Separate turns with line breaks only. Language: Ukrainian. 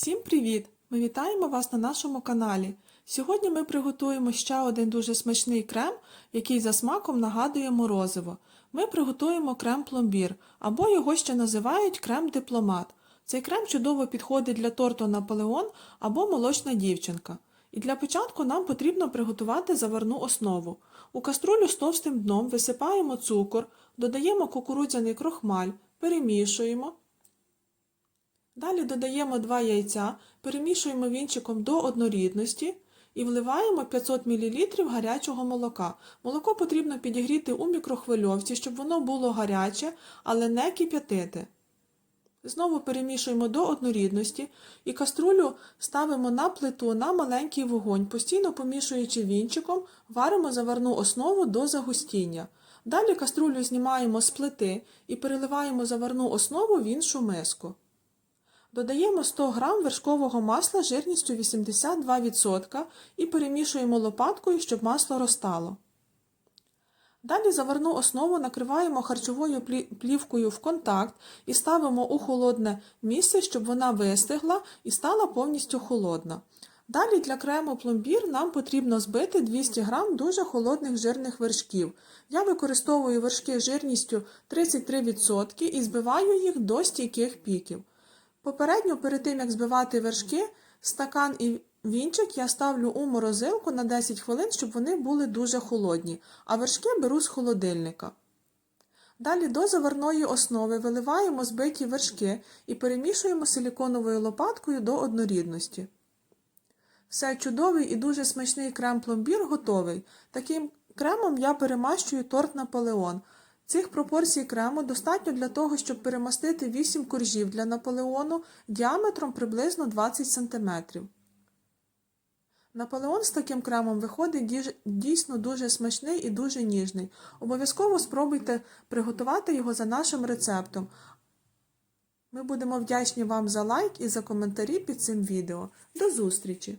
Всім привіт! Ми вітаємо вас на нашому каналі. Сьогодні ми приготуємо ще один дуже смачний крем, який за смаком нагадує морозиво. Ми приготуємо крем пломбір, або його ще називають крем дипломат. Цей крем чудово підходить для торту Наполеон або молочна дівчинка. І для початку нам потрібно приготувати заварну основу. У каструлю з товстим дном висипаємо цукор, додаємо кукурудзяний крохмаль, перемішуємо. Далі додаємо 2 яйця, перемішуємо вінчиком до однорідності і вливаємо 500 мл гарячого молока. Молоко потрібно підігріти у мікрохвильовці, щоб воно було гаряче, але не кип'ятити. Знову перемішуємо до однорідності і каструлю ставимо на плиту на маленький вогонь, постійно помішуючи вінчиком, варимо заварну основу до загустіння. Далі каструлю знімаємо з плити і переливаємо заварну основу в іншу миску. Додаємо 100 г вершкового масла жирністю 82% і перемішуємо лопаткою, щоб масло розтало. Далі заварну основу накриваємо харчовою плівкою в контакт і ставимо у холодне місце, щоб вона вистигла і стала повністю холодна. Далі для крему пломбір нам потрібно збити 200 г дуже холодних жирних вершків. Я використовую вершки жирністю 33% і збиваю їх до стійких піків. Попередньо, перед тим як збивати вершки, стакан і вінчик я ставлю у морозилку на 10 хвилин, щоб вони були дуже холодні, а вершки беру з холодильника. Далі до заварної основи виливаємо збиті вершки і перемішуємо силіконовою лопаткою до однорідності. Все чудовий і дуже смачний крем пломбір готовий. Таким кремом я перемащую торт Наполеон. Цих пропорцій крему достатньо для того, щоб перемастити 8 коржів для Наполеону діаметром приблизно 20 см. Наполеон з таким кремом виходить дійсно дуже смачний і дуже ніжний. Обов'язково спробуйте приготувати його за нашим рецептом. Ми будемо вдячні вам за лайк і за коментарі під цим відео. До зустрічі!